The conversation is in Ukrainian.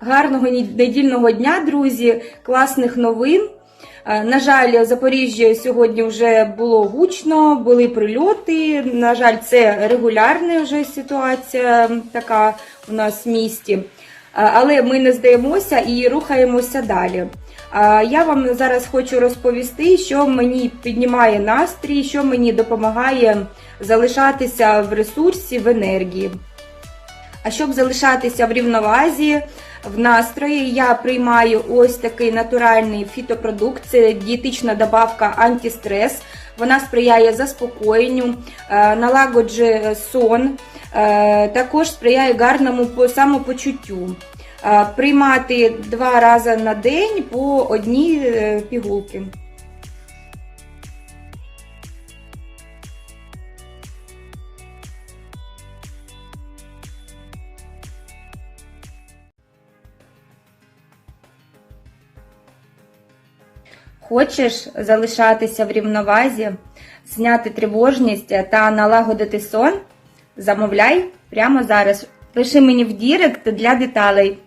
Гарного недільного дня, друзі, класних новин. Е, На жаль, Запоріжжя сьогодні вже було гучно, були прильоти. На жаль, це регулярна вже ситуація така у нас в місті. Е, Але ми не здаємося і рухаємося далі. Е, Я вам зараз хочу розповісти, що мені піднімає настрій, що мені допомагає залишатися в ресурсі, в енергії. А щоб залишатися в рівновазі, в настрої, я приймаю ось такий натуральний фітопродукт. Це дієтична добавка антистрес. Вона сприяє заспокоєнню, е, налагоджує сон, е, також сприяє гарному самопочуттю. Е, Приймати два рази на день по одній пігулки. Хочеш залишатися в рівновазі, зняти тривожність та налагодити сон? Замовляй прямо зараз. Пиши мені в Дірект для деталей.